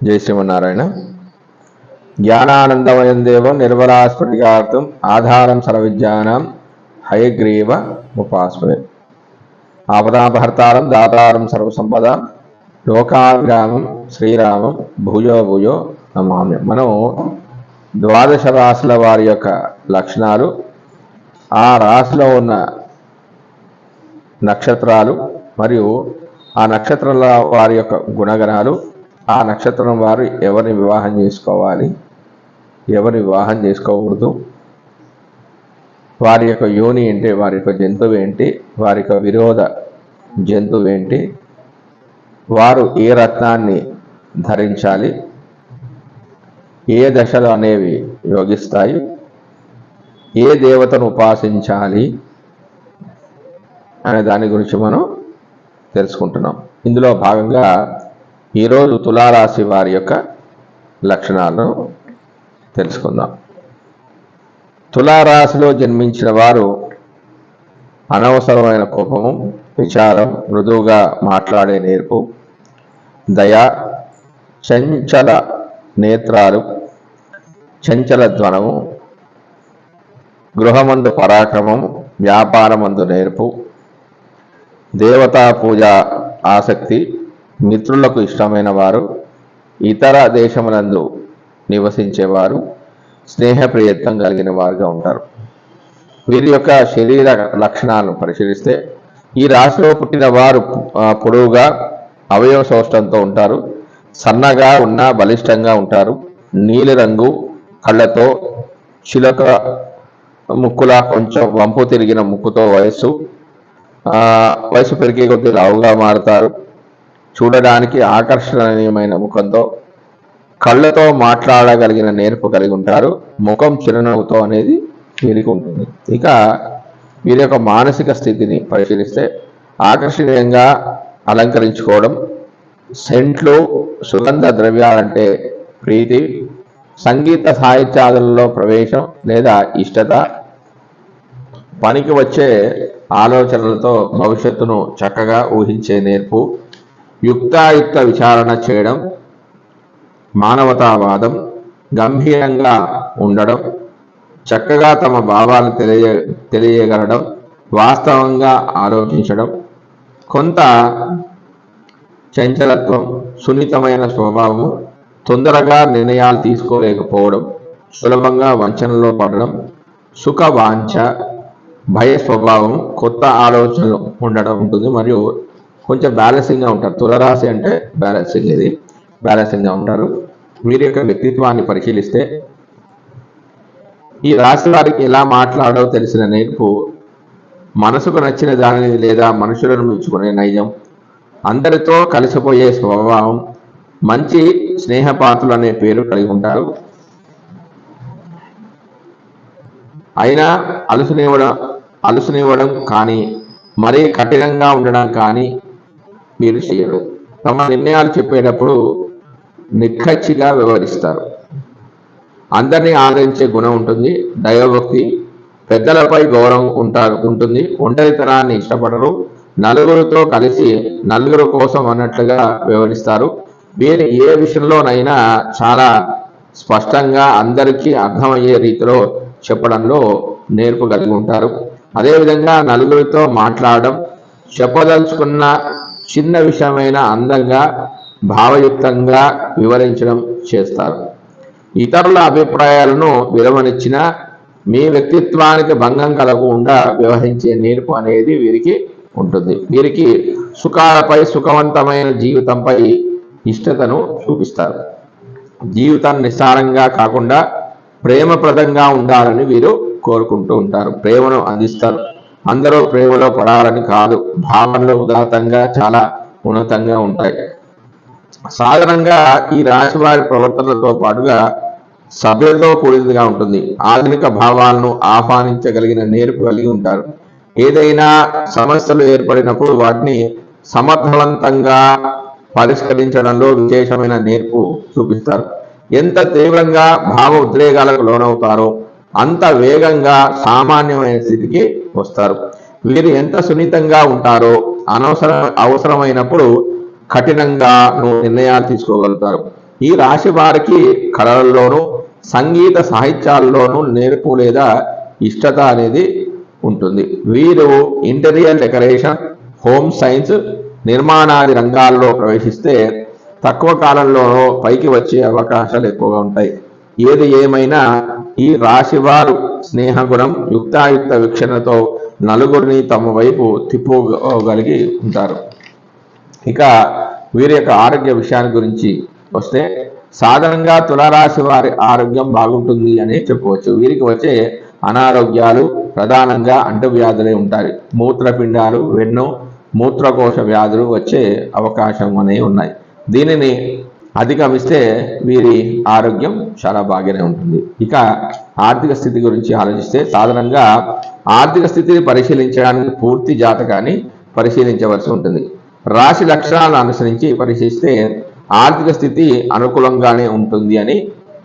జై శ్రీమన్నారాయణ. జ్ఞానానందమయం దేవం నిర్మలాస్ఫటికార్థం ఆధారం సర్వవిద్యానాం హయగ్రీవ ఉపాస్మే ఆపదాపహర్తారం దాతారం సర్వసంపద లోకావిరామం శ్రీరామం భూయో భూయో నమామ్యం మనం ద్వాదశ రాశుల వారి యొక్క లక్షణాలు ఆ రాశిలో ఉన్న నక్షత్రాలు మరియు ఆ నక్షత్రాల వారి యొక్క గుణగణాలు ఆ నక్షత్రం వారు ఎవరిని వివాహం చేసుకోవాలి ఎవరిని వివాహం చేసుకోకూడదు వారి యొక్క యోని ఏంటి వారి యొక్క జంతువు ఏంటి వారి యొక్క విరోధ జంతువు ఏంటి వారు ఏ రత్నాన్ని ధరించాలి ఏ దశలు అనేవి యోగిస్తాయి ఏ దేవతను ఉపాసించాలి అనే దాని గురించి మనం తెలుసుకుంటున్నాం. ఇందులో భాగంగా ఈరోజు తులారాశి వారి యొక్క లక్షణాలను తెలుసుకుందాం. తులారాశిలో జన్మించిన వారు అనవసరమైన కోపము విచారం మృదువుగా మాట్లాడే నేర్పు దయ చంచల నేత్రాలు చంచల ధ్వనము గృహమందు పరాక్రమం వ్యాపారమందు నేర్పు దేవతా పూజ ఆసక్తి మిత్రులకు ఇష్టమైన వారు ఇతర దేశములందు నివసించేవారు స్నేహప్రియత్వం కలిగిన వారుగా ఉంటారు. వీరి యొక్క శరీర లక్షణాలను పరిశీలిస్తే ఈ రాశిలో పుట్టిన వారు పొడవుగా అవయవ సౌష్టంతో ఉంటారు సన్నగా ఉన్న బలిష్టంగా ఉంటారు నీలిరంగు కళ్ళతో చిలక ముక్కులా కొంచెం వంపు తిరిగిన ముక్కుతో వయస్సు వయసు పెరిగే కొద్దీ లావుగా మారుతారు. చూడడానికి ఆకర్షణీయమైన ముఖంతో కళ్ళతో మాట్లాడగలిగిన నేర్పు కలిగి ఉంటారు. ముఖం చిరునవ్వుతో అనేది వీరికి ఉంటుంది. ఇక వీరి యొక్క మానసిక స్థితిని పరిశీలిస్తే ఆకర్షణీయంగా అలంకరించుకోవడం సెంట్లు సుగంధ ద్రవ్యాలంటే ప్రీతి సంగీత సాహిత్యాదులలో ప్రవేశం లేదా ఇష్టత పనికి వచ్చే ఆలోచనలతో భవిష్యత్తును చక్కగా ఊహించే నేర్పు యుక్తాయుక్త విచారణ చేయడం మానవతావాదం గంభీరంగా ఉండడం చక్కగా తమ భావాలు తెలియ తెలియగలడం వాస్తవంగా ఆలోచించడం కొంత చంచలత్వం సున్నితమైన స్వభావము తొందరగా నిర్ణయాలు తీసుకోలేకపోవడం సులభంగా వంచనలో పడడం సుఖ వాంఛ భయ స్వభావం కొత్త ఆలోచనలు ఉండడం ఉంటుంది. మరియు కొంచెం బ్యాలెన్సింగ్గా ఉంటారు. తులరాశి అంటే బ్యాలెన్సింగ్ ఇది. బ్యాలెన్సింగ్గా ఉంటారు. వీరి యొక్క వ్యక్తిత్వాన్ని పరిశీలిస్తే ఈ రాశి వారికి ఎలా మాట్లాడో తెలిసిన నేర్పు మనసుకు నచ్చిన దానిని లేదా మనుషులను మెచ్చుకునే నైజం అందరితో కలిసిపోయే స్వభావం మంచి స్నేహపాత్రులు అనే పేరు కలిగి ఉంటారు. అయినా అలుసునివ్వడం అలుసునివ్వడం కానీ మరీ కఠినంగా ఉండడం కానీ మీరు చేయరు. తమ నిర్ణయాలు చెప్పేటప్పుడు నిక్కచ్చిగా వ్యవహరిస్తారు. అందరినీ ఆదరించే గుణం ఉంటుంది దైవభక్తి పెద్దలపై గౌరవం ఉంటారు ఉంటుంది. ఒంటరితనాన్ని ఇష్టపడరు. నలుగురితో కలిసి నలుగురు కోసం అన్నట్లుగా వ్యవహరిస్తారు. వీరు ఏ విషయంలోనైనా చాలా స్పష్టంగా అందరికీ అర్థమయ్యే రీతిలో చెప్పడంలో నేర్పు కలిగి ఉంటారు. అదేవిధంగా నలుగురితో మాట్లాడడం చెప్పదలుచుకున్న చిన్న విషయమైన అందంగా భావయుక్తంగా వివరించడం చేస్తారు. ఇతరుల అభిప్రాయాలను విలువనిచ్చిన మీ వ్యక్తిత్వానికి భంగం కలగకుండా వ్యవహరించే నేర్పు అనేది వీరికి ఉంటుంది. వీరికి సుఖాలపై సుఖవంతమైన జీవితంపై ఇష్టతను చూపిస్తారు. జీవితాన్ని నిస్సారంగా కాకుండా ప్రేమప్రదంగా ఉండాలని వీరు కోరుకుంటూ ఉంటారు. ప్రేమను అందిస్తారు. అందరూ ప్రేమలో పడాలని కాదు. భావనలు ఉదాత్తంగా చాలా ఉన్నతంగా ఉంటాయి. సాధారణంగా ఈ రాశి వారి ప్రవర్తనలతో పాటుగా సభ్యులతో కూడినదిగా ఉంటుంది. ఆధునిక భావాలను ఆహ్వానించగలిగిన నేర్పు కలిగి ఉంటారు. ఏదైనా సమస్యలు ఏర్పడినప్పుడు వాటిని సమర్థవంతంగా పరిష్కరించడంలో విశేషమైన నేర్పు చూపిస్తారు. ఎంత తీవ్రంగా భావ ఉద్రేగాలకు లోనవుతారో అంత వేగంగా సామాన్యమైన స్థితికి వస్తారు. వీరు ఎంత సున్నితంగా ఉంటారో అనవసర అవసరమైనప్పుడు కఠినంగా నిర్ణయాలు తీసుకోగలుగుతారు. ఈ రాశి వారికి కళలలోనూ సంగీత సాహిత్యాల్లోనూ నేర్పు లేదా ఇష్టత అనేది ఉంటుంది. వీరు ఇంటీరియర్ డెకరేషన్ హోమ్ సైన్స్ నిర్మాణాది రంగాల్లో ప్రవేశిస్తే తక్కువ కాలంలోనూ పైకి వచ్చే అవకాశాలు ఎక్కువగా ఉంటాయి. ఏది ఏమైనా ఈ రాశివారు స్నేహగుణం యుక్తాయుక్త వీక్షణతో నలుగురిని తమ వైపు తిప్పుగలిగి ఉంటారు. ఇక వీరి యొక్క ఆరోగ్య విషయాన్ని గురించి వస్తే సాధారణంగా తులారాశి వారి ఆరోగ్యం బాగుంటుంది అని చెప్పవచ్చు. వీరికి వచ్చే అనారోగ్యాలు ప్రధానంగా అంటువ్యాధులే ఉంటాయి. మూత్రపిండాలు వెన్ను మూత్రకోశ వ్యాధులు వచ్చే అవకాశం అనేవి ఉన్నాయి. దీనిని అధిగమిస్తే వీరి ఆరోగ్యం చాలా బాగానే ఉంటుంది. ఇక ఆర్థిక స్థితి గురించి ఆలోచిస్తే సాధారణంగా ఆర్థిక స్థితిని పరిశీలించడానికి పూర్తి జాతకాన్ని పరిశీలించవలసి ఉంటుంది. రాశి లక్షణాలను అనుసరించి పరిశీలిస్తే ఆర్థిక స్థితి అనుకూలంగానే ఉంటుంది అని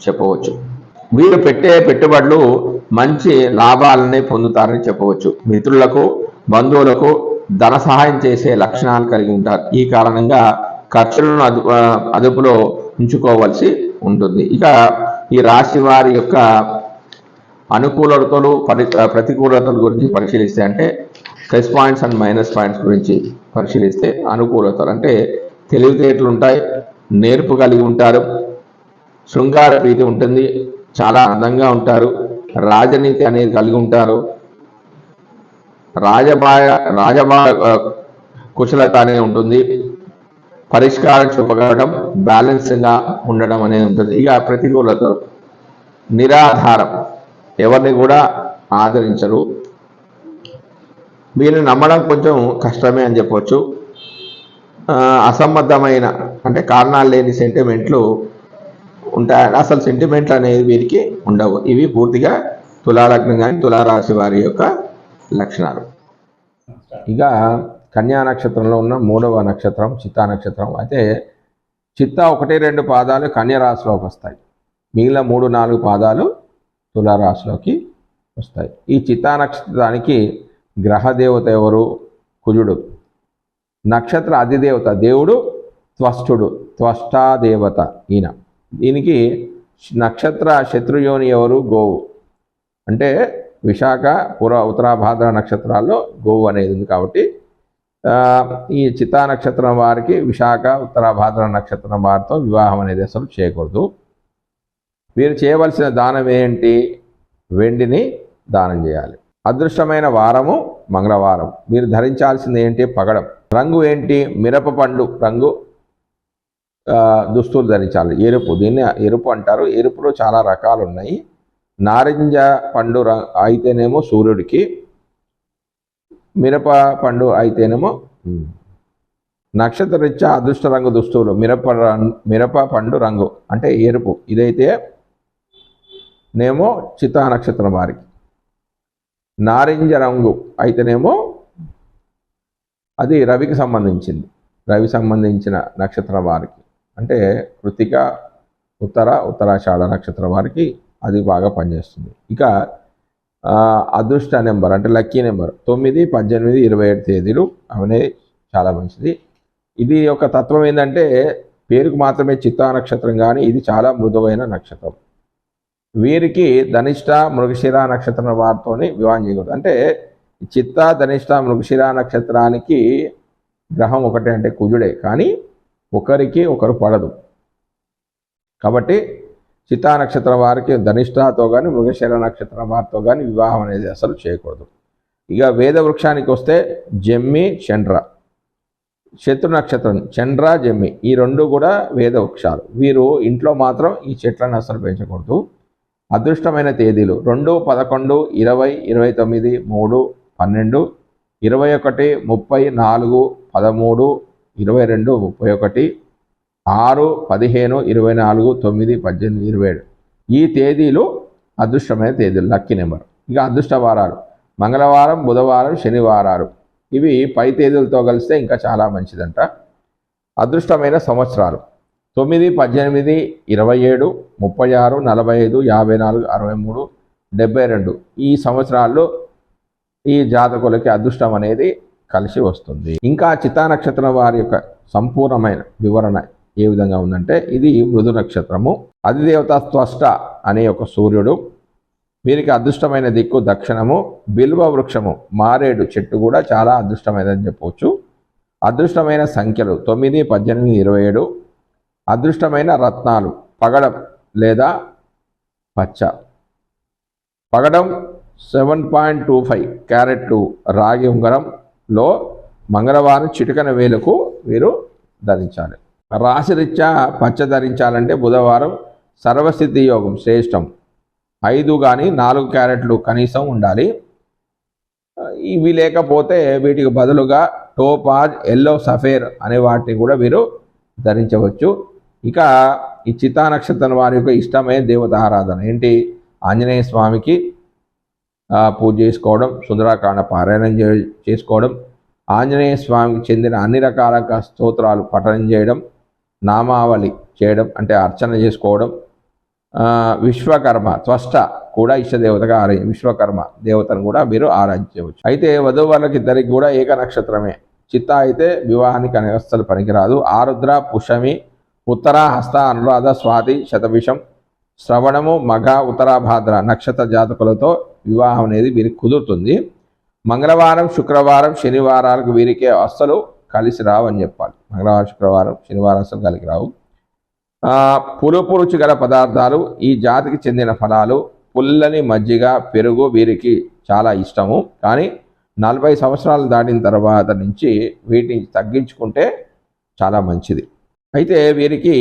చెప్పవచ్చు. వీరు పెట్టే పెట్టుబడులు మంచి లాభాలనే పొందుతారని చెప్పవచ్చు. మిత్రులకు బంధువులకు ధన సహాయం చేసే లక్షణాలు కలిగి ఉంటారు. ఈ కారణంగా ఖర్చులను అదు అదుపులో ఉంచుకోవాల్సి ఉంటుంది. ఇక ఈ రాశి వారి యొక్క అనుకూలతలు పరి ప్రతికూలతల గురించి పరిశీలిస్తే అంటే plus points and minus points గురించి పరిశీలిస్తే అనుకూలతలు అంటే తెలివితేటలు ఉంటాయి నేర్పు కలిగి ఉంటారు శృంగార ప్రీతి ఉంటుంది చాలా అందంగా ఉంటారు రాజనీతి అనేది కలిగి ఉంటారు రాజభా రాజభా కుశలత అనేది ఉంటుంది పరిష్కారం చూపగలడం బ్యాలెన్స్గా ఉండడం అనేది ఉంటుంది. ఇక ప్రతికూలత నిరాధారం. ఎవరిని కూడా ఆదరించరు. వీరిని నమ్మడం కొంచెం కష్టమే అని చెప్పవచ్చు అసంబద్ధమైన అంటే కారణాలు లేని సెంటిమెంట్లు ఉంటాయి అసలు సెంటిమెంట్లు అనేది వీరికి ఉండవు. ఇవి పూర్తిగా తులాలగ్నం కానీ తులారాశి వారి యొక్క లక్షణాలు. ఇక కన్యా నక్షత్రంలో ఉన్న మూడవ నక్షత్రం చిత్తా నక్షత్రం. అయితే చిత్తా ఒకటి రెండు పాదాలు కన్యరాశిలోకి వస్తాయి. మిగిలిన మూడు నాలుగు పాదాలు తులారాశిలోకి వస్తాయి. ఈ చిత్తా నక్షత్రానికి గ్రహదేవత ఎవరు? కుజుడు. నక్షత్ర అధిదేవత దేవుడు త్వష్టుడు త్వష్టాదేవత ఈయన. దీనికి నక్షత్ర శత్రుయోని ఎవరు? గోవు. అంటే విశాఖ పుర ఉత్తరాభాద్ర నక్షత్రాల్లో గోవు అనేది ఉంది కాబట్టి ఈ చిత్తా నక్షత్రం వారికి విశాఖ ఉత్తరాభాద్ర నక్షత్రం వారితో వివాహం అనేది అసలు చేయకూడదు. వీరు చేయవలసిన దానం ఏంటి? వెండిని దానం చేయాలి. అదృష్టమైన వారము మంగళవారం. మీరు ధరించాల్సింది ఏంటి? పగడం. రంగు ఏంటి? మిరప పండు రంగు. దుస్తులు ధరించాలి. ఎరుపు. దీన్ని ఎరుపు అంటారు. ఎరుపులో చాలా రకాలు ఉన్నాయి నారింజ పండు అయితేనేమో సూర్యుడికి మిరప పండు అయితేనేమో నక్షత్రరీత్యా అదృష్ట రంగు దుస్తువులు. మిరప మిరప పండు రంగు అంటే ఎరుపు. ఇదైతే నేమో చితా నక్షత్రం వారికి. నారింజ రంగు అయితేనేమో అది రవికి సంబంధించింది. రవి సంబంధించిన నక్షత్రం వారికి. అంటే కృతిక ఉత్తర ఉత్తరాషాఢ నక్షత్రం వారికి అది బాగా పనిచేస్తుంది. ఇక అదృష్ట నెంబర్ అంటే లక్కీ నెంబర్ తొమ్మిది పద్దెనిమిది ఇరవై ఏడు తేదీలు. అవనే చాలా మంచిది. ఇది ఒక తత్వం ఏంటంటే పేరుకు మాత్రమే చిత్తా నక్షత్రం కానీ ఇది చాలా మృదువైన నక్షత్రం. వీరికి ధనిష్ట మృగశిర నక్షత్రం వారితో వివాహం చేయకూడదు. అంటే చిత్త ధనిష్ట మృగశిర నక్షత్రానికి గ్రహం ఒకటే అంటే కుజుడే. కానీ ఒకరికి ఒకరు పడదు. కాబట్టి చిత్తా నక్షత్రం వారికి ధనిష్ఠతో కానీ మృగశైల నక్షత్రం వారితో కానీ వివాహం అనేది అసలు చేయకూడదు. ఇక వేద వృక్షానికి వస్తే జమ్మి చండ్ర శత్రు నక్షత్రం చండ్ర జమ్మి ఈ రెండు కూడా వేద వృక్షాలు. వీరు ఇంట్లో మాత్రం ఈ చెట్లను అసలు పెంచకూడదు. అదృష్టమైన తేదీలు రెండు పదకొండు ఇరవై ఇరవై తొమ్మిది మూడు పన్నెండు ఇరవై ఒకటి ముప్పై నాలుగు పదమూడు ఇరవై రెండు ముప్పై ఒకటి ఆరు పదిహేను ఇరవై నాలుగు తొమ్మిది పద్దెనిమిది ఇరవై ఏడు. ఈ తేదీలు అదృష్టమైన తేదీలు. Lucky number. ఇక అదృష్ట వారాలు. మంగళవారం బుధవారం శనివారాలు. ఇవి పై తేదీలతో కలిస్తే ఇంకా చాలా మంచిదంట. అదృష్టమైన సంవత్సరాలు. తొమ్మిది పద్దెనిమిది ఇరవై ఏడు ముప్పై ఆరు నలభై ఐదు యాభై నాలుగు అరవై మూడు డెబ్బై రెండు. ఈ సంవత్సరాల్లో ఈ జాతకులకి అదృష్టం అనేది కలిసి వస్తుంది. ఇంకా చితా నక్షత్రం వారి యొక్క సంపూర్ణమైన వివరణ ఏ విధంగా ఉందంటే ఇది మృదు నక్షత్రము అధిదేవత త్వష్ట అనే ఒక సూర్యుడు. వీరికి అదృష్టమైన దిక్కు దక్షిణము. బిల్వ వృక్షము మారేడు చెట్టు కూడా చాలా అదృష్టమైనదని చెప్పవచ్చు అదృష్టమైన సంఖ్యలు తొమ్మిది పద్దెనిమిది ఇరవై ఏడు. అదృష్టమైన రత్నాలు పగడం లేదా పచ్చ. పగడం సెవెన్ పాయింట్ టూ ఫైవ్ క్యారెట్లు రాగి ఉంగరంలో మంగళవారం చిటికన వేలకు వీరు ధరించాలి. రాశిరీత్యా పచ్చ ధరించాలంటే బుధవారం సర్వసిద్ధి యోగం శ్రేష్టం. ఐదు కానీ నాలుగు క్యారెట్లు కనీసం ఉండాలి. ఇవి లేకపోతే వీటికి బదులుగా టోపాజ్ ఎల్లో సఫేర్ అనే వాటిని కూడా వీరు ధరించవచ్చు. ఇక ఈ చిత్తా నక్షత్రం వారి యొక్క ఇష్టమైన దేవత ఆరాధన ఏంటి? ఆంజనేయ స్వామికి పూజ చేసుకోవడం సుందరాకాండ పారాయణం చే- చేసుకోవడం ఆంజనేయ స్వామికి చెందిన అన్ని రకాల స్తోత్రాలు పఠనం చేయడం నామావళి చేయడం అంటే అర్చన చేసుకోవడం విశ్వకర్మ త్వష్ట కూడా ఇష్టదేవతగా ఆరా విశ్వకర్మ దేవతను కూడా మీరు ఆరాధించవచ్చు. అయితే వధువులకు ఇద్దరికి కూడా ఏక నక్షత్రమే. చిత్త అయితే వివాహానికి అనే పనికిరాదు. ఆరుద్ర పుషమి ఉత్తర హస్త అనురాధ స్వాతి శతభిషం శ్రవణము మగ ఉత్తరాభాద్ర నక్షత్ర జాతకులతో వివాహం అనేది వీరికి కుదురుతుంది. మంగళవారం శుక్రవారం శనివారాలకు వీరికి అస్సలు కలిసి రావని చెప్పాలి. మంగళవారం శుక్రవారం శనివారం అసలు కలిగి రావు. పులుపు రుచి గల పదార్థాలు ఈ జాతికి చెందిన ఫలాలు పుల్లని మజ్జిగ పెరుగు వీరికి చాలా ఇష్టము. కానీ నలభై సంవత్సరాలు దాటిన తర్వాత నుంచి వీటిని తగ్గించుకుంటే చాలా మంచిది. అయితే వీరికి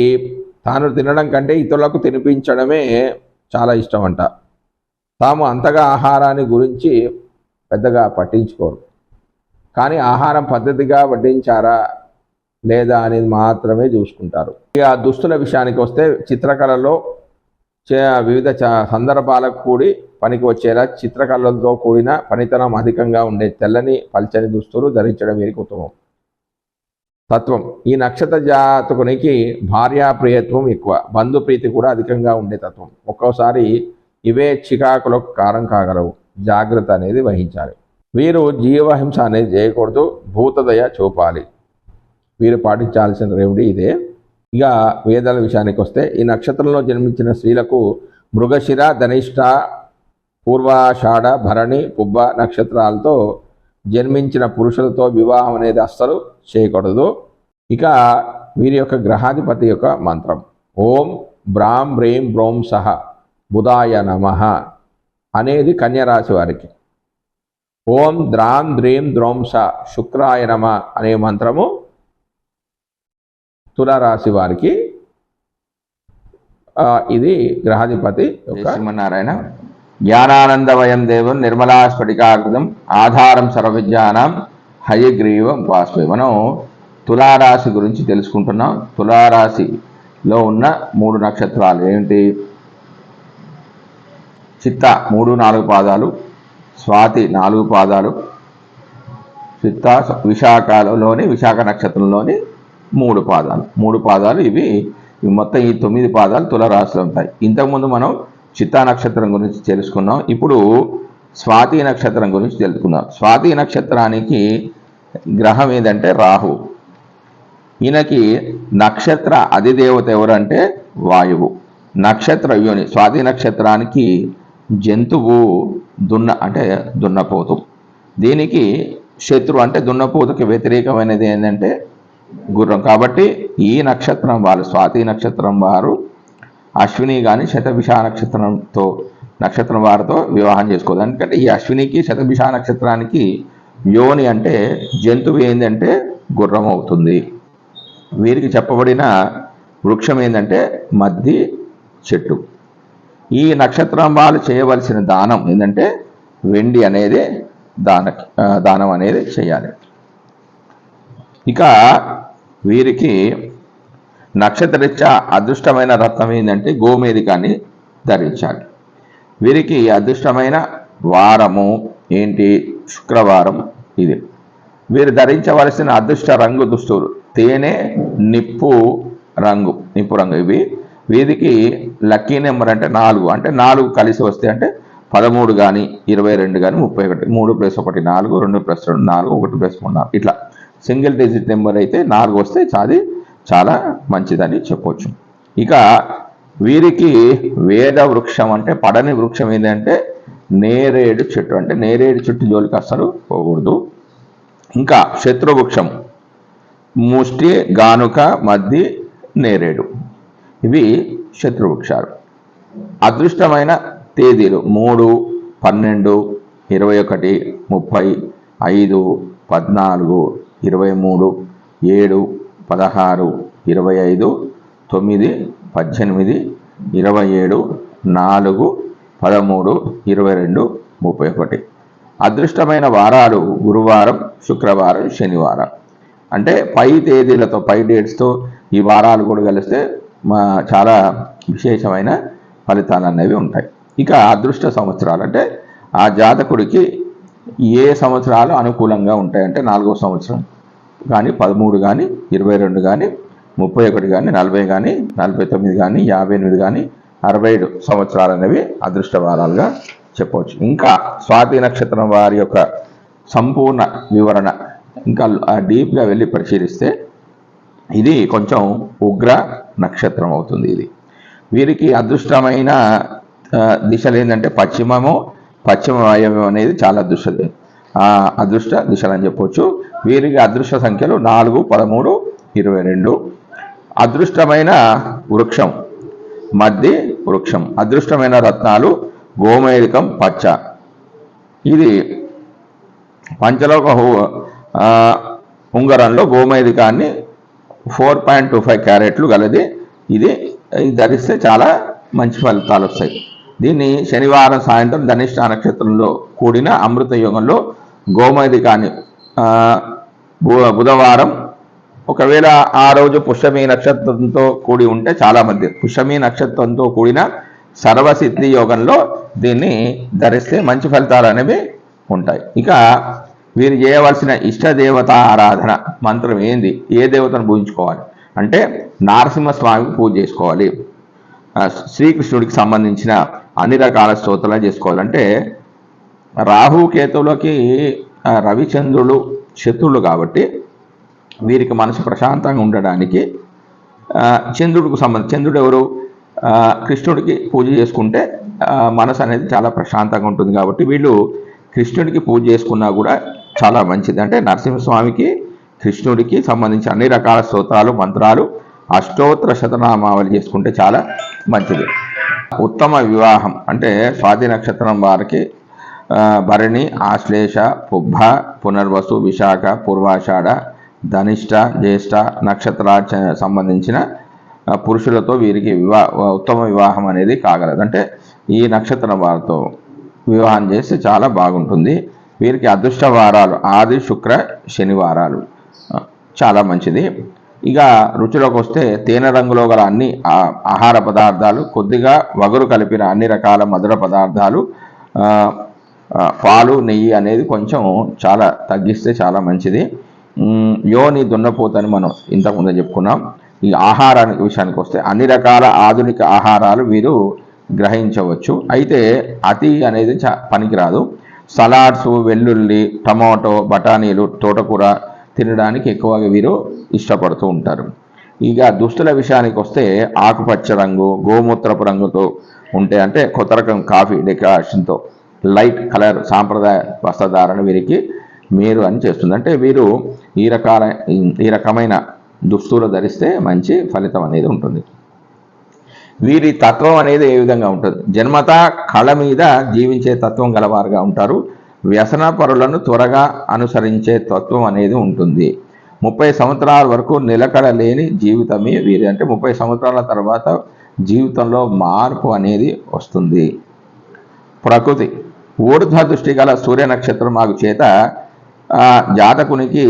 తాను తినడం కంటే ఇతరులకు తినిపించడమే చాలా ఇష్టం అంట తాము అంతగా ఆహారాన్ని గురించి పెద్దగా పట్టించుకోరు. కానీ ఆహారం పద్ధతిగా వడ్డించారా లేదా అనేది మాత్రమే చూసుకుంటారు. ఇక దుస్తుల విషయానికి వస్తే చిత్రకళలో చే వివిధ చ- సందర్భాలకు కూడి పనికి వచ్చేలా చిత్రకళలతో కూడిన పనితనం అధికంగా ఉండే తెల్లని పల్చని దుస్తులు ధరించడం వీరికి ఉత్తమం. తత్వం. ఈ నక్షత్ర జాతకునికి భార్యాప్రియత్వం ఎక్కువ. బంధుప్రీతి కూడా అధికంగా ఉండే తత్వం. ఒక్కోసారి ఇవే చికాకులకు కారం కాగలవు. జాగ్రత్త అనేది వహించాలి. వీరు జీవహింస అనేది చేయకూడదు భూతదయ చూపాలి. వీరు పాటించాల్సిన రెమెడీ ఇదే. ఇక వేదాల విషయానికి వస్తే ఈ నక్షత్రంలో జన్మించిన స్త్రీలకు మృగశిర ధనిష్ట పూర్వాషాఢ భరణి పుబ్బ నక్షత్రాలతో జన్మించిన పురుషులతో వివాహం అనేది అస్సలు చేయకూడదు. ఇక వీరి యొక్క గ్రహాధిపతి యొక్క మంత్రం ఓం బ్రాం బ్రేం బ్రోం సహ బుధాయ నమ అనేది కన్యరాశి వారికి. ఓం ద్రాం ద్రీం ద్రోంస శుక్రాయ నమ అనే మంత్రము తులారాశి వారికి ఇది గ్రహాధిపతి యొక్క శ్రీమన్నారాయణ. జ్ఞానానందమయం దేవం నిర్మలా స్ఫటికాకృతం ఆధారం సర్వవిద్యానం హయగ్రీవం వాస్పై మనం తులారాశి గురించి తెలుసుకుంటున్నాం. తులారాశిలో ఉన్న మూడు నక్షత్రాలు ఏంటి చిత్త మూడు నాలుగు పాదాలు స్వాతి నాలుగు పాదాలు చిత్త విశాఖలోని విశాఖ నక్షత్రంలోని మూడు పాదాలు. మూడు పాదాలు ఇవి మొత్తం ఈ తొమ్మిది పాదాలు తులరాశిలో ఉంటాయి. ఇంతకుముందు మనం చిత్తా నక్షత్రం గురించి తెలుసుకున్నాం. ఇప్పుడు స్వాతి నక్షత్రం గురించి తెలుసుకుందాం. స్వాతి నక్షత్రానికి గ్రహం ఏదంటే రాహు. ఈయనకి నక్షత్ర అధిదేవత ఎవరంటే వాయువు. నక్షత్ర యోని స్వాతి నక్షత్రానికి జంతువు దున్న అంటే దున్నపోతు. దీనికి శత్రు అంటే దున్నపోతుకి వ్యతిరేకమైనది ఏంటంటే గుర్రం. కాబట్టి ఈ నక్షత్రం వారు స్వాతి నక్షత్రం వారు అశ్విని కానీ శతభిష నక్షత్రంతో నక్షత్రం వారితో వివాహం చేసుకోదు ఎందుకంటే ఈ అశ్వినికి శతభిష నక్షత్రానికి యోని అంటే జంతువు ఏంటంటే గుర్రం అవుతుంది. వీరికి చెప్పబడిన వృక్షం ఏంటంటే మద్ది చెట్టు. ఈ నక్షత్రం వాళ్ళు చేయవలసిన దానం ఏంటంటే వెండి అనేది దాన దానం అనేది చేయాలి. ఇక వీరికి నక్షత్రరీత్యా అదృష్టమైన రత్నం ఏంటంటే గోమేధికాన్ని ధరించాలి. వీరికి అదృష్టమైన వారము ఏంటి? శుక్రవారం ఇది. వీరు ధరించవలసిన అదృష్ట రంగు దుస్తులు తేనె నిప్పు రంగు నిప్పు రంగు ఇవి వీరికి లక్కీ నెంబర్ అంటే నాలుగు. అంటే నాలుగు కలిసి వస్తే అంటే పదమూడు కానీ ఇరవై రెండు కానీ ముప్పై ఒకటి. మూడు ప్లస్ ఒకటి నాలుగు రెండు ప్లస్ రెండు నాలుగు ఒకటి ప్లస్ మూడు నాలుగు. ఇట్లా సింగిల్ డిజిట్ నెంబర్ అయితే నాలుగు వస్తే అది చాలా మంచిదని చెప్పొచ్చు. ఇక వీరికి వేద వృక్షం అంటే పడని వృక్షం ఏంటంటే నేరేడు చెట్టు. అంటే నేరేడు చెట్టు జోలికి అస్సలు పోకూడదు. ఇంకా శత్రువృక్షం. ముష్టి గానుక మద్ది నేరేడు. ఇవి శత్రువృక్షాలు. అదృష్టమైన తేదీలు మూడు పన్నెండు ఇరవై ఒకటి ముప్పై ఐదు పద్నాలుగు ఇరవై మూడు ఏడు పదహారు ఇరవై ఐదు తొమ్మిది పద్దెనిమిది ఇరవై ఏడు నాలుగు పదమూడు ఇరవై రెండు ముప్పై ఒకటి. అదృష్టమైన వారాలు గురువారం శుక్రవారం శనివారం. అంటే పై తేదీలతో పై డేట్స్తో ఈ వారాలు కూడా కలిస్తే చాలా విశేషమైన ఫలితాలు అనేవి ఉంటాయి. ఇక అదృష్ట సంవత్సరాలు అంటే ఆ జాతకుడికి ఏ సంవత్సరాలు అనుకూలంగా ఉంటాయంటే నాలుగో సంవత్సరం కానీ పదమూడు కానీ ఇరవై రెండు కానీ ముప్పై ఒకటి కానీ నలభై కానీ నలభై తొమ్మిది కానీ యాభై ఎనిమిది కానీ అరవై ఏడు సంవత్సరాలు అనేవి అదృష్ట వారాలుగా చెప్పవచ్చు. ఇంకా స్వాతి నక్షత్రం వారి యొక్క సంపూర్ణ వివరణ ఇంకా డీప్గా వెళ్ళి పరిశీలిస్తే ఇది కొంచెం ఉగ్ర నక్షత్రం అవుతుంది ఇది. వీరికి అదృష్టమైన దిశలు ఏంటంటే పశ్చిమము పశ్చిమ వాయవ్యం అనేది చాలా అదృష్ట ఆ, అదృష్ట దిశలు అని చెప్పొచ్చు. వీరికి అదృష్ట సంఖ్యలు నాలుగు పదమూడు ఇరవై రెండు. అదృష్టమైన వృక్షం మధ్య వృక్షం. అదృష్టమైన రత్నాలు గోమేధికం పచ్చ. ఇది పంచలోక ఉంగరంలో గోమేధికాన్ని ఫోర్ పాయింట్ టూ ఫైవ్ క్యారెట్లు గలది. ఇది ధరిస్తే చాలా మంచి ఫలితాలు వస్తాయి. దీన్ని శనివారం సాయంత్రం ధనిష్ట నక్షత్రంలో కూడిన అమృత యుగంలో గోమది కానీ బు- బుధవారం ఒకవేళ ఆ రోజు పుష్యమి నక్షత్రంతో కూడి ఉంటే చాలా మంది. పుష్యమి నక్షత్రంతో కూడిన సర్వసిద్ధి యోగంలో దీన్ని ధరిస్తే మంచి ఫలితాలు అనేవి ఉంటాయి. ఇక వీరు చేయవలసిన ఇష్టదేవత ఆరాధన మంత్రం ఏంది? ఏ దేవతను పూజించుకోవాలి? అంటే నరసింహస్వామికి పూజ చేసుకోవాలి. శ్రీకృష్ణుడికి సంబంధించిన అన్ని రకాల స్తోత్రాలు చేసుకోవాలంటే రాహు కేతువులకి రవిచంద్రులు శత్రువులు కాబట్టి వీరికి మనసు ప్రశాంతంగా ఉండడానికి చంద్రుడికి సంబంధించి చంద్రుడు ఎవరు? కృష్ణుడికి పూజ చేసుకుంటే మనసు అనేది చాలా ప్రశాంతంగా ఉంటుంది కాబట్టి వీళ్ళు కృష్ణుడికి పూజ చేసుకున్నా కూడా చాలా మంచిది. అంటే నరసింహస్వామికి కృష్ణుడికి సంబంధించి అన్ని రకాల స్తోత్రాలు మంత్రాలు అష్టోత్తర శతనామావళి చేసుకుంటే చాలా మంచిది. ఉత్తమ వివాహం అంటే స్వాతి నక్షత్రం వారికి భరణి ఆశ్లేష పుబ్బ పునర్వసు విశాఖ పూర్వాషాఢ ధనిష్ట జ్యేష్ఠ నక్షత్ర సంబంధించిన పురుషులతో వీరికి వివా ఉత్తమ వివాహం అనేది కాగలదు. అంటే ఈ నక్షత్రం వారితో వివాహం చేస్తే చాలా బాగుంటుంది. వీరికి అదృష్ట వారాలు ఆది శుక్ర శనివారాలు. చాలా మంచిది. ఇక రుచిలోకి వస్తే తేనె రంగులో గల అన్ని ఆహార పదార్థాలు కొద్దిగా వగరు కలిపిన అన్ని రకాల మధుర పదార్థాలు పాలు నెయ్యి అనేది కొంచెం చాలా తగ్గిస్తే చాలా మంచిది. యోని దున్నపోతని మనం ఇంతకుముందే చెప్పుకున్నాం. ఈ ఆహారానికి విషయానికి వస్తే అన్ని రకాల ఆధునిక ఆహారాలు వీరు గ్రహించవచ్చు. అయితే అతి అనేది చ పనికిరాదు. సలాడ్స్ వెల్లుల్లి టమాటో బఠానీలు తోటకూర తినడానికి ఎక్కువగా వీరు ఇష్టపడుతూ ఉంటారు. ఇక దుస్తుల విషయానికి వస్తే ఆకుపచ్చ రంగు గోమూత్రపు రంగుతో ఉంటే అంటే కొత్త రకం కాఫీ డెకరేషన్తో లైట్ కలర్ సాంప్రదాయ వస్త్రధారణ వీరికి మీరు అని చేస్తుంది. అంటే వీరు ఈ రకాల ఈ రకమైన దుస్తులు ధరిస్తే మంచి ఫలితం అనేది ఉంటుంది. వీరి తత్వం అనేది ఏ విధంగా ఉంటుంది? జన్మత కళ మీద జీవించే తత్వం గలవారుగా ఉంటారు. వ్యసన పరులను త్వరగా అనుసరించే తత్వం అనేది ఉంటుంది. ముప్పై సంవత్సరాల వరకు నిలకడ లేని జీవితమే వీరి. అంటే ముప్పై సంవత్సరాల తర్వాత జీవితంలో మార్పు అనేది వస్తుంది. ప్రకృతి. ఊర్ధ్వ దృష్టి గల సూర్య నక్షత్రం మాకు చేత జాతకునికి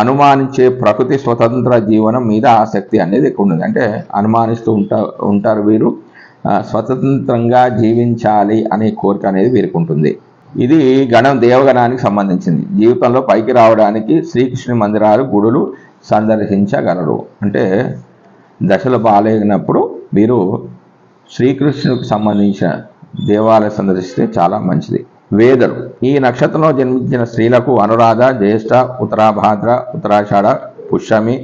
అనుమానించే ప్రకృతి స్వతంత్ర జీవనం మీద ఆసక్తి అనేది ఎక్కువ ఉంది అంటే అనుమానిస్తూ ఉంటా ఉంటారు వీరు. స్వతంత్రంగా జీవించాలి అనే కోరిక అనేది వీరికి ఉంటుంది. ఇది గణం దేవగణానికి సంబంధించింది. జీవితంలో పైకి రావడానికి శ్రీకృష్ణుని మందిరాలు గుడులు సందర్శించగలరు. అంటే దశలు బాగాలేనప్పుడు వీరు శ్రీకృష్ణునికి సంబంధించిన దేవాలయ సందర్శిస్తే చాలా మంచిది. వేదలు ఈ నక్షత్రంలో జన్మించిన స్త్రీలకు అనురాధ జ్యేష్ఠ ఉత్తరాభాద్ర ఉత్తరాషాఢ పుష్యమి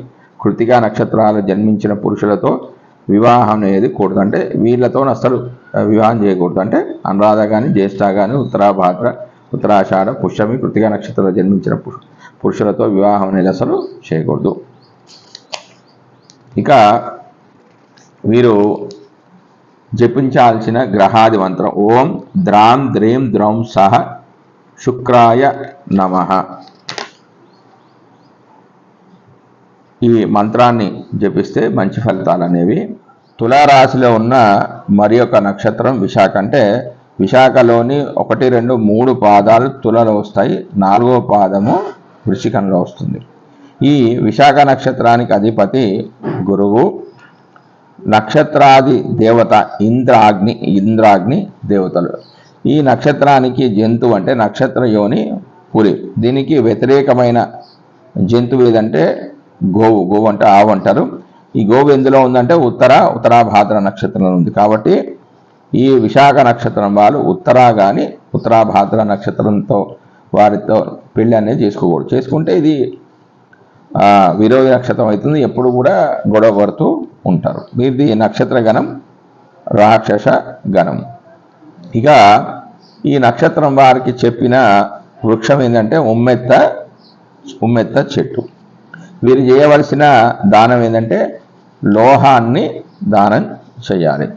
కృతికా నక్షత్రాలు జన్మించిన పురుషులతో వివాహం అనేది కూడదు అంటే వీళ్ళతో అసలు వివాహం చేయకూడదు. అంటే అనురాధ కానీ జ్యేష్ఠ కానీ ఉత్తరాభాద్ర ఉత్తరాషాఢ పుష్యమి కృతికా నక్షత్రాలు జన్మించిన పురుషులతో వివాహం అనేది అసలు చేయకూడదు. ఇక వీరు జపించాల్సిన గ్రహాది మంత్రం. ఓం ద్రాం ద్రీం ద్రౌం సహ శుక్రాయ నమ. ఈ మంత్రాన్ని జపిస్తే మంచి ఫలితాలు అనేవి. తులారాశిలో ఉన్న మరి యొక్క నక్షత్రం విశాఖ అంటే విశాఖలోని ఒకటి రెండు మూడు పాదాలు తులలో వస్తాయి. నాలుగో పాదము వృషికంలో వస్తుంది. ఈ విశాఖ నక్షత్రానికి అధిపతి గురువు. నక్షత్రాది దేవత ఇంద్రాగ్ని ఇంద్రాగ్ని దేవతలు. ఈ నక్షత్రానికి జంతువు అంటే నక్షత్ర యోని పులి దీనికి వ్యతిరేకమైన జంతువు ఏదంటే గోవు. గోవు అంటే ఆవు అంటారు. ఈ గోవు ఎందులో ఉందంటే ఉత్తర ఉత్తరాభాద్ర నక్షత్రంలో ఉంది. కాబట్టి ఈ విశాఖ నక్షత్రం వాళ్ళు ఉత్తరా కానీ ఉత్తరాభాద్ర నక్షత్రంతో వారితో పెళ్ళి అనేది చేసుకోకూడదు. చేసుకుంటే ఇది విరోధి నక్షత్రం అవుతుంది. ఎప్పుడు కూడా గొడవ పడుతూ ఉంటారు. వీరిది నక్షత్ర గణం రాక్షస గణం. ఇక ఈ నక్షత్రం వారికి చెప్పిన వృక్షం ఏంటంటే ఉమ్మెత్త ఉమ్మెత్త చెట్టు. వీరు చేయవలసిన దానం ఏంటంటే లోహాన్ని దానం చేయాలి.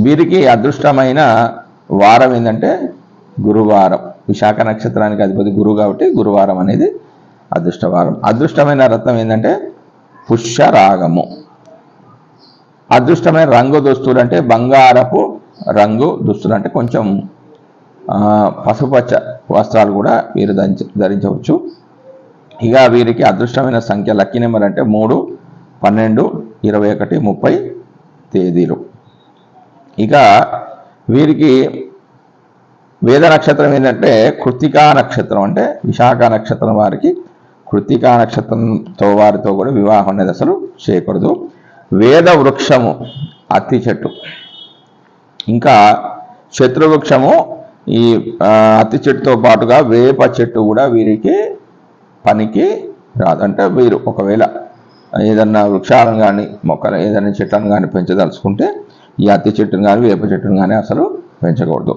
వీరికి అదృష్టమైన వారం ఏంటంటే గురువారం. విశాఖ నక్షత్రానికి అధిపతి గురువు కాబట్టి గురువారం అనేది అదృష్టవారం. అదృష్టమైన రత్నం ఏంటంటే పుష్యరాగము. అదృష్టమైన రంగు దుస్తులు అంటే బంగారపు రంగు దుస్తులు అంటే కొంచెం పసుపచ్చ వస్త్రాలు కూడా వీరు ధరించ ధరించవచ్చు. ఇక వీరికి అదృష్టమైన సంఖ్య లక్కీ నెంబర్ అంటే మూడు పన్నెండు ఇరవై ఒకటి ముప్పై తేదీలు. ఇక వీరికి వేద నక్షత్రం ఏంటంటే కృతికా నక్షత్రం అంటే విశాఖ నక్షత్రం వారికి కృతికా నక్షత్రంతో వారితో కూడా వివాహం అనేది అసలు చేయకూడదు. వేద వృక్షము అత్తి చెట్టు. ఇంకా శత్రువృక్షము ఈ అత్తి చెట్టుతో పాటుగా వేప చెట్టు కూడా వీరికి పనికి రాదు. అంటే వీరు ఒకవేళ ఏదన్నా వృక్షాలను కానీ మొక్కలు ఏదైనా చెట్లను కానీ పెంచదలుచుకుంటే ఈ అత్తి చెట్టును కానీ వేప చెట్టును కానీ అసలు పెంచకూడదు.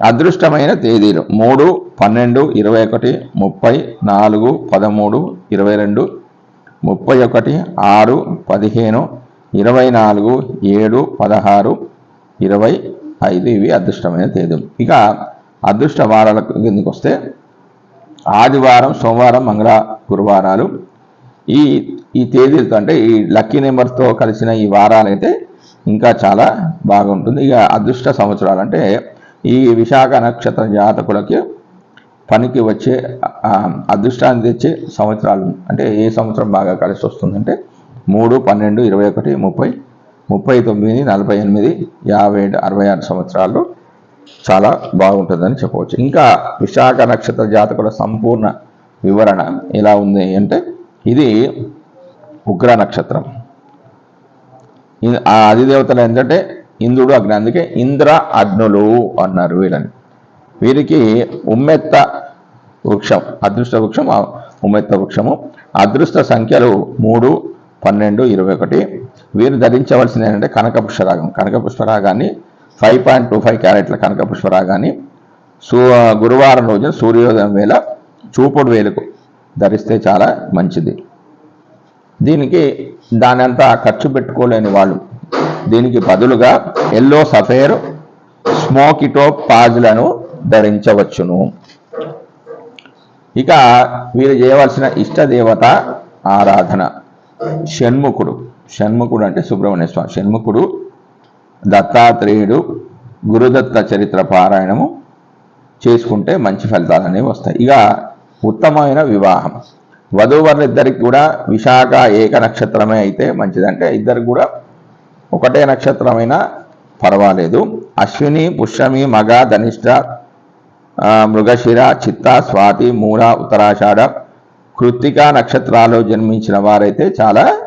అదృష్టమైన తేదీలు మూడు పన్నెండు ఇరవై ఒకటి ముప్పై నాలుగు పదమూడు ఇరవై రెండు ముప్పై ఒకటి ఆరు పదిహేను ఇరవై నాలుగు ఏడు పదహారు ఇరవై ఐదు ఇవి అదృష్టమైన తేదీలు. ఇక అదృష్ట వారాలకు కిందకి వస్తే ఆదివారం సోమవారం మంగళ గురువారాలు. ఈ ఈ తేదీలతో అంటే ఈ లక్కీ నెంబర్తో కలిసిన ఈ వారాలైతే ఇంకా చాలా బాగుంటుంది. ఇక అదృష్ట సంవత్సరాలు అంటే ఈ విశాఖ నక్షత్ర జాతకులకి పనికి వచ్చే అదృష్టాన్ని తెచ్చే సంవత్సరాలు అంటే ఏ సంవత్సరం బాగా కలిసి వస్తుందంటే మూడు పన్నెండు ఇరవై ఒకటి ముప్పై ముప్పై తొమ్మిది నలభై ఎనిమిది యాభై ఏడు అరవై ఆరు సంవత్సరాలు చాలా బాగుంటుందని చెప్పవచ్చు. ఇంకా విశాఖ నక్షత్ర జాతకుల సంపూర్ణ వివరణ ఎలా ఉంది అంటే ఇది ఉగ్ర నక్షత్రం. ఆ అధిదేవతలు ఏంటంటే ఇంద్రుడు అగ్ని అందుకే ఇంద్ర అగ్నులు అన్నారు వీళ్ళని. వీరికి ఉమ్మెత్త వృక్షం అదృష్ట వృక్షం ఉమ్మెత్త వృక్షము అదృష్ట సంఖ్యలు మూడు పన్నెండు ఇరవై ఒకటి. వీరు ధరించవలసింది ఏంటంటే కనక పుష్పరాగం కనక పుష్పరాగాన్ని ఫైవ్ పాయింట్ టూ ఫైవ్ క్యారెట్ల కనక పుష్పరాగాన్ని సూ గురువారం రోజున సూర్యోదయం వేళ చూపుడు వేలుకు ధరిస్తే చాలా మంచిది. దీనికి దాని అంతా ఖర్చు పెట్టుకోలేని వాళ్ళు దీనికి బదులుగా ఎల్లో సఫేర్ స్మోకిటో పాజ్లను ధరించవచ్చును. ఇక వీరు చేయవలసిన ఇష్టదేవత ఆరాధన. షణ్ముఖుడు. షణ్ముఖుడు అంటే సుబ్రహ్మణ్య స్వామి. షణ్ముఖుడు దత్తాత్రేయుడు గురుదత్త చరిత్ర పారాయణము చేసుకుంటే మంచి ఫలితాలు అనేవి వస్తాయి. ఇక ఉత్తమమైన వివాహం. వధూవరులిద్దరికి కూడా విశాఖ ఏక నక్షత్రమే అయితే మంచిదంటే ఇద్దరికి కూడా ఒకటే నక్షత్రమైనా పర్వాలేదు. అశ్విని పుష్యమి మగ ధనిష్ట మృగశిర చిత్త స్వాతి మూల ఉత్తరాషాఢ కృత్తిక నక్షత్రాల్లో జన్మించిన వారైతే చాలా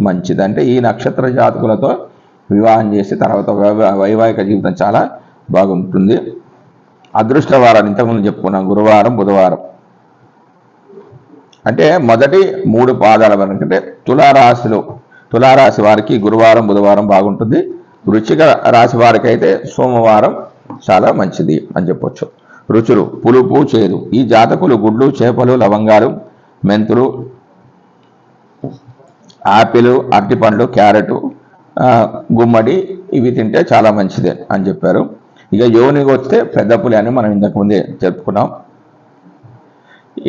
మంచిది అంటే ఈ నక్షత్ర జాతకులతో వివాహం చేసి తర్వాత వైవా- వైవాహిక జీవితం చాలా బాగుంటుంది. అదృష్ట వారాన్ని ఇంతకుముందు చెప్పుకున్నాం గురువారం బుధవారం. అంటే మొదటి మూడు పాదాల వరకు అంటే తులారాశిలో తులారాశి వారికి గురువారం బుధవారం బాగుంటుంది. వృచ్చిక రాశి వారికి అయితే సోమవారం చాలా మంచిది అని చెప్పొచ్చు. రుచులు పులుపు చేదు. ఈ జాతకులు గుడ్లు చేపలు లవంగాలు మెంతులు ఆపిల్ అరటిపండ్లు క్యారెట్ గుమ్మడి ఇవి తింటే చాలా మంచిదే అని చెప్పారు. ఇక యోనికి వస్తే పెద్ద పులి అని మనం ఇంతకు ముందే చెప్పుకున్నాం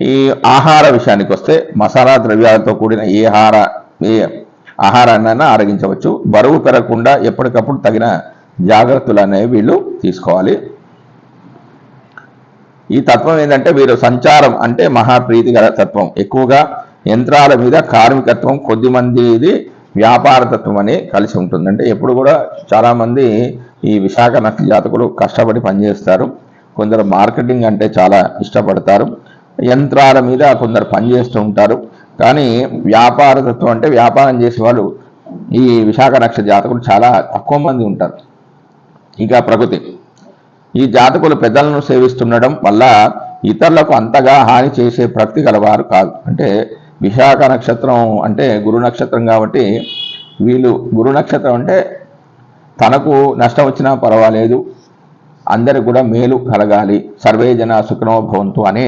ఈ ఆహార విషయానికి వస్తే మసాలా ద్రవ్యాలతో కూడిన ఏ ఆహార ఏ ఆహారాన్ని ఆరగించవచ్చు. బరువు పెరగకుండా ఎప్పటికప్పుడు తగిన జాగ్రత్తలు అనేవి వీళ్ళు తీసుకోవాలి. ఈ తత్వం ఏంటంటే వీరు సంచారం అంటే మహాప్రీతి గల తత్వం. ఎక్కువగా యంత్రాల మీద కార్మికత్వం కొద్ది మందిది వ్యాపార తత్వం అని కలిసి ఉంటుంది. అంటే ఎప్పుడు కూడా చాలామంది ఈ విశాఖ నక్ష జాతకులు కష్టపడి పనిచేస్తారు. కొందరు మార్కెటింగ్ అంటే చాలా ఇష్టపడతారు. యంత్రాల మీద కొందరు పనిచేస్తూ ఉంటారు. కానీ వ్యాపార తత్వం అంటే వ్యాపారం చేసే వాళ్ళు ఈ విశాఖ నక్ష జాతకులు చాలా తక్కువ మంది ఉంటారు. ఇక ప్రకృతి. ఈ జాతకులు పెద్దలను సేవిస్తుండడం వల్ల ఇతరులకు అంతగా హాని చేసే ప్రకృతి గలవారు కాదు. అంటే విశాఖ నక్షత్రం అంటే గురు నక్షత్రం కాబట్టి వీళ్ళు గురు నక్షత్రం అంటే తనకు నష్టం వచ్చినా పర్వాలేదు. అందరికి కూడా మేలు కలగాలి. సర్వే జన భవంతు అనే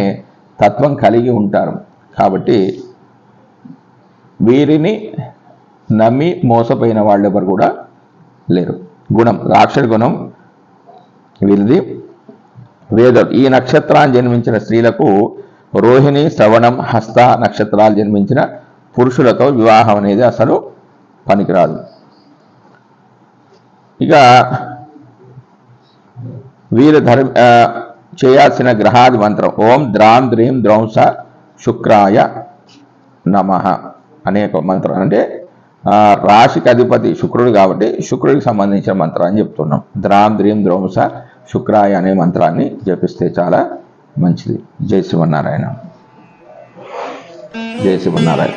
తత్వం కలిగి ఉంటారు. కాబట్టి వీరిని నమ్మి మోసపోయిన వాళ్ళు ఎవరు కూడా లేరు. గుణం రాక్షస గుణం వీరిది. వేదం ఈ నక్షత్రాన్ని జన్మించిన స్త్రీలకు రోహిణి శ్రవణం హస్త నక్షత్రాలు జన్మించిన పురుషులతో వివాహం అనేది అసలు పనికిరాదు. ఇక వీరు ధర్మ చేయాల్సిన గ్రహాది మంత్రం ఓం ద్రాం ద్రీం ద్రౌంస శుక్రాయ నమ. అనేక మంత్రం అంటే రాశికి అధిపతి శుక్రుడు కాబట్టి శుక్రుడికి సంబంధించిన మంత్రాన్ని చెప్తున్నాం. ద్రాం ద్రీం ద్రౌంస శుక్రాయ అనే మంత్రాన్ని జపిస్తే చాలా మంచిది. జై శివనారాయణ జై శివనారాయణ